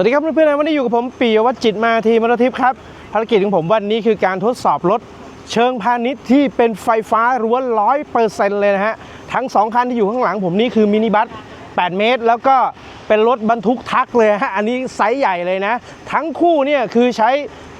วัสดีครับเพื่อนๆวันนี้อยู่กับผมปียวัฒจิตมาทีมรทิพย์ครับภารกิจของผมวันนี้คือการทดสอบรถเชิงพาณิชย์ที่เป็นไฟฟ้าร้วนร้อยเปอร์เซ็นต์เลยนะฮะทั้งสองคันที่อยู่ข้างหลังผมนี่คือมินิบัส 8 เมตร แล้วก็เป็นรถบรรทุกทักเลยฮะอันนี้ไซส์ใหญ่เลยนะ ทั้งคู่เนี่ยคือใช้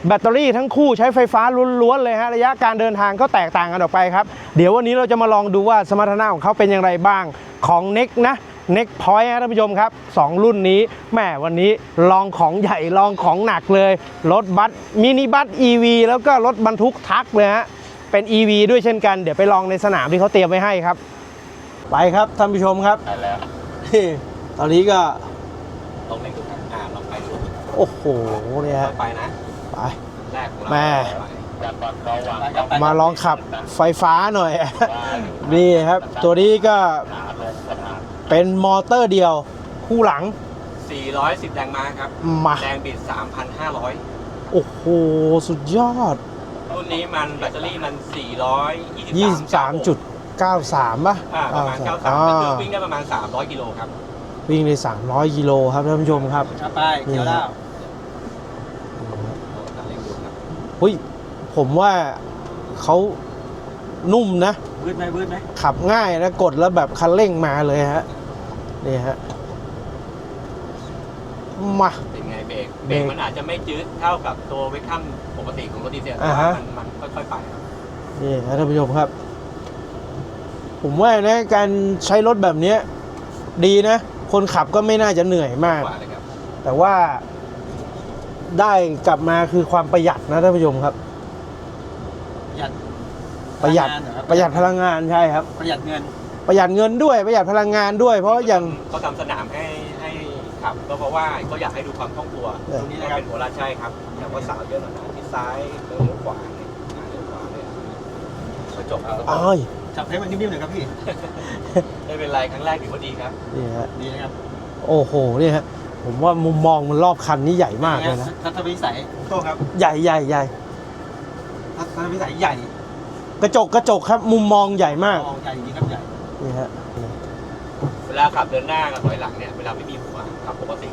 แบตเตอรี่ทั้งคู่ใช้ไฟฟ้าล้วนๆเลยฮะระยะการเดินทางก็แตกต่างกันออกไปครับ เดี๋ยววันนี้เราจะมาลองดูว่าสมรรถนะของเขาเป็นอย่างไรบ้างของ n e c นะ เน็กพอยต์ท่านผู้ชมครับ 2 รุ่นนี้แหมวันนี้ลองของใหญ่ลองของหนักเลย รถบัสมินิบัส EV แล้วก็รถบรรทุกทักเลยฮะเป็น EV ด้วยเช่นกันเดี๋ยวไปลองในสนามที่เขาเตรียมไว้ให้ครับ ไปครับท่านผู้ชมครับไปแล้วตอนนี้ก็ลองเล่นดูครับอ่าลองไปดูโอ้โหเนี่ยฮะไปนะไปแรกของเราแม่จับบอลเขาวางมาลองขับไฟฟ้าหน่อย นี่ครับ ตัวนี้ก็ เป็นมอเตอร์เดียว คู่หลัง 410 แรงม้าครับ มา แรงบิด 3,500 โอ้โห สุดยอด รุ่นนี้มันแบตเตอรี่มัน 423 23.93ป่ะอ่าประมาณอ่93ก็คือวิ่งได้ประมาณ 300 กิโลครับวิ่งใน300กิโลครับท่านผู้ชมครับ ครับไปเกี่ยวแล้วเล่นดูครับเฮ้ย ผมว่าเขานุ่มนะวืดไหมวืดไหมขับง่ายนะ กดแล้วแบบคันเร่งมาเลยฮะ นี่ฮะมาเป็นไงเบรกเบเบรรกกมันอาจจะไม่จืดเท่ากับตัวเวคัมปกติของรถดีเซลแต่อ่าว่าฮะมันมันค่อยๆไปครับนี่ฮะท่านผู้ชมครับ ผมว่านะการใช้รถแบบเนี้ยดีนะ คนขับก็ไม่น่าจะเหนื่อยมากกว่าเลยครับแต่ว่าได้กลับมาคือความประหยัดนะท่านผู้ชมครับ ประหยัดประหยัดพลังงานเอประหยัดพลังงานใช่ครับ ประหยัดเงิน ประหยัดเงินด้วยประหยัดพลังงานด้วย เพราะอย่าง เขาทำสนามให้ให้ขับก็เพราะว่าเขาอยากให้ดูความคล่องตัวเออ ตรงนี้นะครับเป็นหัวลาดใช่ครับแต่ว่าสาวเยอะหน่อยนะที่ซ้ายเลี้ยวขวาเนี่ยอ่าเลี้ยวขวาเนี่ยกระจกเอาอ้อยจับให้มันนิ่มๆหน่อยครับพี่ ไม่เป็นไรครั้งแรกถือว่าดีครับ นี่ฮะดีนะครับโอ้โหนี่ฮะผมว่ามุมมองมันรอบคันนี้ใหญ่มากเลยนะทัศนวิสัยโทษครับใหญ่ใหญ่ใหญ่ทัศนวิสัยใหญ่กระจกกระจกครับ มุมมองใหญ่มาก มองใหญ่จริงครับใหญ่ นี่ฮะเวลาขับเดินหน้ากับถอยหลังเนี่ยเวลาไม่มีหัวขับปกติ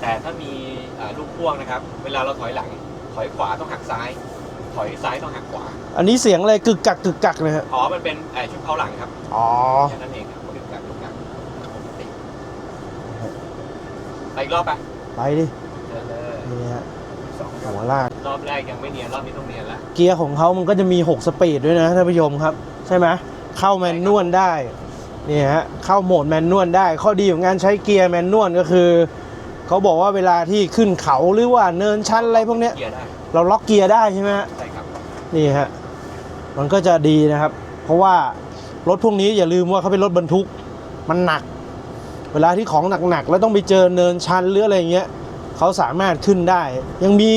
แต่ถ้ามีอ่าลูกพ่วงนะครับ เวลาเราถอยหลัง ถอยขวาต้องหักซ้าย ถอยซ้ายต้องหักขวา อันนี้เสียงอะไรกึกกักกึกกักเลยฮะอ๋อมันเป็นเอ่อชุดเผาหลังครับอ๋อแค่นั้นเองครับดึงกันดึงกันปกติไปอีกรอบไปไปดิเชิญเลยนี่ฮะสองครับหัวลากรอบแรกยังไม่เนียนรอบนี้ต้องเนียนแล้วเกียร์ของเขามันก็จะมี 6 สปีดด้วยนะท่านผู้ชมครับ ใช่ไหม เข้าแมนนวลได้นี่ฮะเข้าโหมดแมนนวลได้ ข้อดีของการใช้เกียร์แมนนวลก็คือเขาบอกว่าเวลาที่ขึ้นเขาหรือว่าเนินชันอะไรพวกเนี้ย เกียร์ได้เราล็อกเกียร์ได้ใช่ไหมฮะใช่ครับนี่ฮะมันก็จะดีนะครับ เพราะว่ารถพวกนี้อย่าลืมว่าเขาเป็นรถบรรทุกมันหนัก เวลาที่ของหนักๆแล้วต้องไปเจอเนินชันหรืออะไรอย่างเงี้ยเขาสามารถขึ้นได้ ยังมี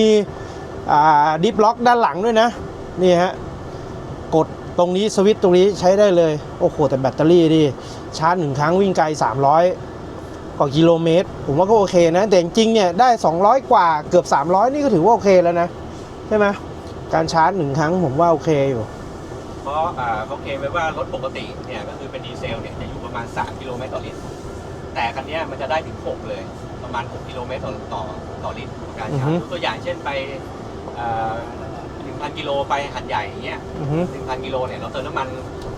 อ่าดิฟล็อกด้านหลังด้วยนะนี่ฮะกด ตรงนี้สวิตช์ตรงนี้ใช้ได้เลย โอ้โห แต่แบตเตอรี่ดิชาร์จหนึ่งครั้งวิ่งไกล 300 กว่ากิโลเมตร ผมว่าก็โอเคนะ แต่จริงๆเนี่ยได้ 200 กว่าเกือบ 300 นี่ก็ถือว่าโอเคแล้วนะ ใช่ไหมการชาร์จหนึ่งครั้งผมว่าโอเคอยู่ เพราะอ่าเขาเคลมไว้ว่ารถปกติเนี่ยก็คือเป็นดีเซลเนี่ยจะอยู่ประมาณ 3 กิโลเมตรต่อลิตร แต่คันเนี้ยมันจะได้ถึง 6 เลยประมาณ 6 กิโลเมตรต่อต่อต่อลิตรการชาอืร์อจฮึตัวอย่างเช่นไปหนึ่ง พันกิโลไปหัดใหญ่อย่างเงี้ยอือฮึหนึ่งพันกิโลเนี่ยเราเติมน้ำมัน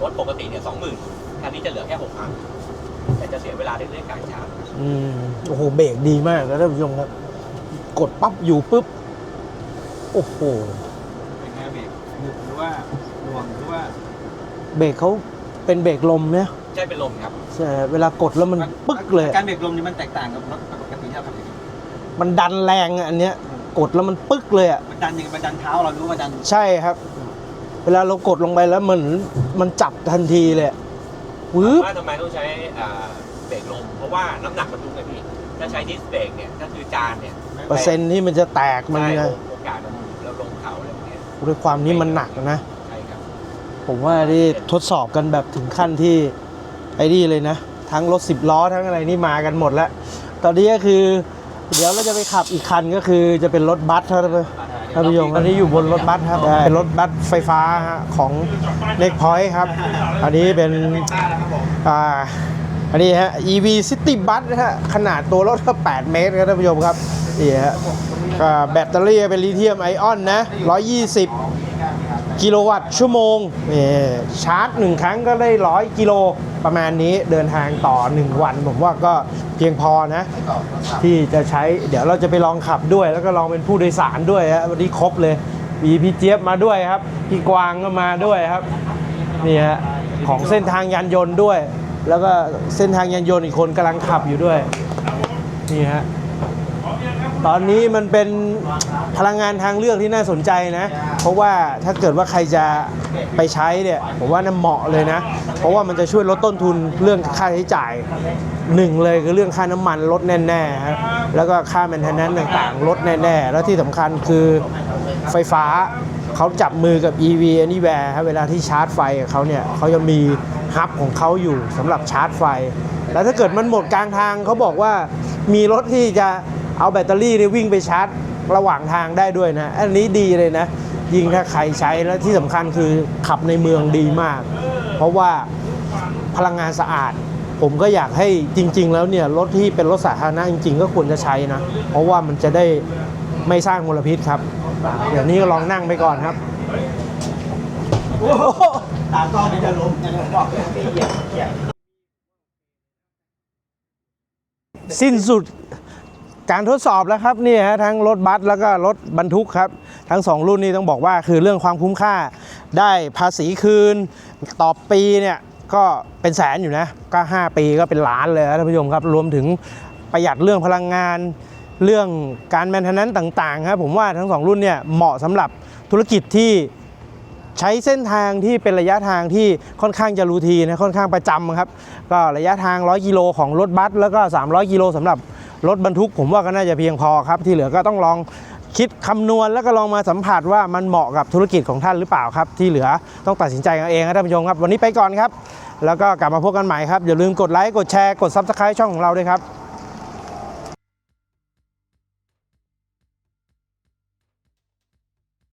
รถปกติเนี่ยสองหมื่นคันนี้จะเหลือแค่หกพันแต่จะเสียเวลาในเรื่องการชาร์จอืมโอ้โหเบรกดีมากนะท่านผู้ชมครับ กดปั๊บอยู่ปุ๊บ โอ้โห เป็นไงเบรกหนึบหรือว่าหน่วงหรือว่าเบรกเขาเป็นเบรกลมเนี่ยใช่เป็นลมครับใช่เวลากดแล้วมันปึ๊กเลยการเบรกลมนี่มันแตกต่างกับรถปกติที่เราขับอยู่มันดันแรงอะอันเนี้ย กดแล้วมันปึ๊กเลยอะมันดันยังไงมันดันเท้าเรารู้ว่ามันดันใช่ครับ เวลาเรากดลงไปแล้วมันมันจับทันทีเลยอะวืบว่าทำไมต้องใช้อ่าเบรกลม เพราะว่าน้ำหนักมันทุกไงพี่ ถ้าใช้ดิสเบรกเนี่ยก็คือจานเนี่ยเปอร์เซ็นต์ที่มันจะแตกมันใช่นะโอกาสมันเราลงเขาอะไรพวกเนี้ยด้วยความนี้มันหนักนะ ใช่ครับ ผมว่าที่ทดสอบกันแบบถึงขั้นที่ไอ้นี่เลยนะ ทั้งรถสิบล้อทั้งอะไรนี่มากันหมดแล้ว ตอนนี้ก็คือ เดี๋ยวเราจะไปขับอีกคันก็คือจะเป็นรถบัสครับท่านผู้ชมอันนี้อยู่บนรถบัสครับเป็นรถบัสไฟฟ้าฮะของ n e c Point ครับ อันนี้เป็นอ่าอันนี้ฮะ EV City Bus นะฮะขนาดตัวรถก็ 8 เมตรครับท่านผู้ชมครับนี่ฮะก็แบตเตอรี่เป็นลิเธียมไอออนนะ 120 กิโลวัตต์ชั่วโมงนี่ชาร์จหนึ่งครั้งก็ได้ 100 กิโลประมาณนี้เดินทางต่อ 1 วัน ผมว่าก็เพียงพอนะ ที่จะใช้เดี๋ยวเราจะไปลองขับด้วย แล้วก็ลองเป็นผู้โดยสารด้วยฮะวันนี้ครบเลยมีพี่เจี๊ยบมาด้วยครับ พี่กวางก็มาด้วยครับนี่ฮะของเส้นทางยานยนต์ด้วย แล้วก็เส้นทางยานยนต์อีกคนกำลังขับอยู่ด้วยนี่ฮะ ตอนนี้มันเป็นพลังงานทางเลือกที่น่าสนใจนะ เพราะว่าถ้าเกิดว่าใครจะไปใช้เนี่ยผมว่าน่าเหมาะเลยนะ เพราะว่ามันจะช่วยลดต้นทุนเรื่องค่าใช้จ่ายหนึ่งเลยคือเรื่องค่าน้ำมันลดแน่ๆครับแล้วก็ค่าแมนเทนแนนต่างๆ ลดแน่ๆ แล้วที่สำคัญคือไฟฟ้าเขาจับมือกับ EV Anywhere ครับเวลาที่ชาร์จไฟเขาเนี่ยเขาจะมีฮับของเขาอยู่สำหรับชาร์จไฟ แล้วถ้าเกิดมันหมดกลางทางเขาบอกว่ามีรถที่จะ เอาแบตเตอรี่เนี่ยวิ่งไปชาร์จระหว่างทางได้ด้วยนะ อันนี้ดีเลยนะ ยิ่งถ้าใครใช้แล้วที่สำคัญคือขับในเมืองดีมาก เพราะว่าพลังงานสะอาด ผมก็อยากให้จริง ๆ แล้วเนี่ยรถที่เป็นรถสาธารณะจริง ๆ ก็ควรจะใช้นะ เพราะว่ามันจะได้ไม่สร้างมลพิษครับ เดี๋ยวนี้ก็ลองนั่งไปก่อนครับตาก้องมันจะล้มบอกเหยียบสิ้นสุด การทดสอบแล้วครับนี่ฮะทั้งรถบัสแล้วก็รถบรรทุกครับ ทั้งสองรุ่นนี้ต้องบอกว่าคือเรื่องความคุ้มค่า ได้ภาษีคืน ต่อปีเนี่ยก็เป็นแสนอยู่นะ ก็ 5 ปีก็เป็นล้านเลยท่านผู้ชมครับ รวมถึงประหยัดเรื่องพลังงาน เรื่องการแมนเทนแนนต่างๆครับผมว่าทั้งสองรุ่นเนี่ยเหมาะสำหรับธุรกิจที่ใช้เส้นทางที่เป็นระยะทางที่ค่อนข้างจะรูทีนนะค่อนข้างประจำครับ ก็ระยะทาง 100 กิโลของรถบัสแล้วก็ 300 กิโลสำหรับ รถบรรทุกผมว่าก็น่าจะเพียงพอครับ ที่เหลือก็ต้องลองคิดคำนวณแล้วก็ลองมาสัมผัสว่ามันเหมาะกับธุรกิจของท่านหรือเปล่าครับ ที่เหลือต้องตัดสินใจกันเองครับท่านผู้ชมครับ วันนี้ไปก่อนครับ แล้วก็กลับมาพบกันใหม่ครับอย่าลืมกดไลค์กดแชร์กด Subscribe ช่องของเราด้วยครับ